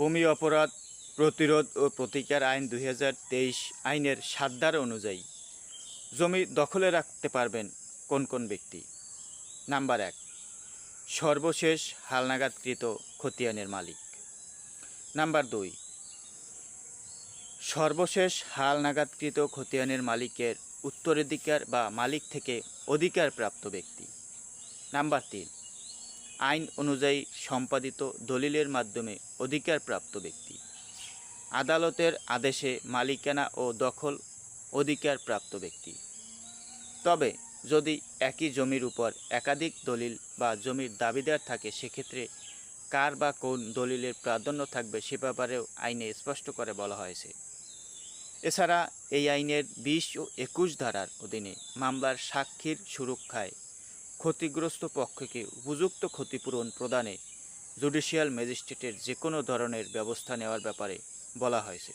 ভূমি অপরাধ প্রতিরোধ ও প্রতিকার আইন দুই হাজার তেইশ আইনের সাত ধারা অনুযায়ী জমি দখলে রাখতে পারবেন কোন কোন ব্যক্তি? নাম্বার এক, সর্বশেষ হালনাগাদকৃত খতিয়ানের মালিক। নাম্বার দুই, সর্বশেষ হালনাগাদকৃত খতিয়ানের মালিকের উত্তরাধিকার বা মালিক থেকে অধিকারপ্রাপ্ত ব্যক্তি। নাম্বার তিন আইন অনুযায়ী সম্পাদিত দলিলের মাধ্যমে অধিকারপ্রাপ্ত ব্যক্তি। আদালতের আদেশে মালিকানা ও দখল অধিকারপ্রাপ্ত ব্যক্তি। তবে যদি একই জমির উপর একাধিক দলিল বা জমির দাবিদার থাকে, সেক্ষেত্রে কার বা কোন দলিলের প্রাধান্য থাকবে সে ব্যাপারেও আইনে স্পষ্ট করে বলা হয়েছে। এছাড়া এই আইনের বিশ ও একুশ ধারার অধীনে মামলার সাক্ষীর সুরক্ষায় ক্ষতিগ্রস্ত পক্ষকে উপযুক্ত ক্ষতিপূরণ প্রদানে জুডিশিয়াল ম্যাজিস্ট্রেটের যে কোনো ধরনের ব্যবস্থা নেওয়ার ব্যাপারে বলা হয়েছে।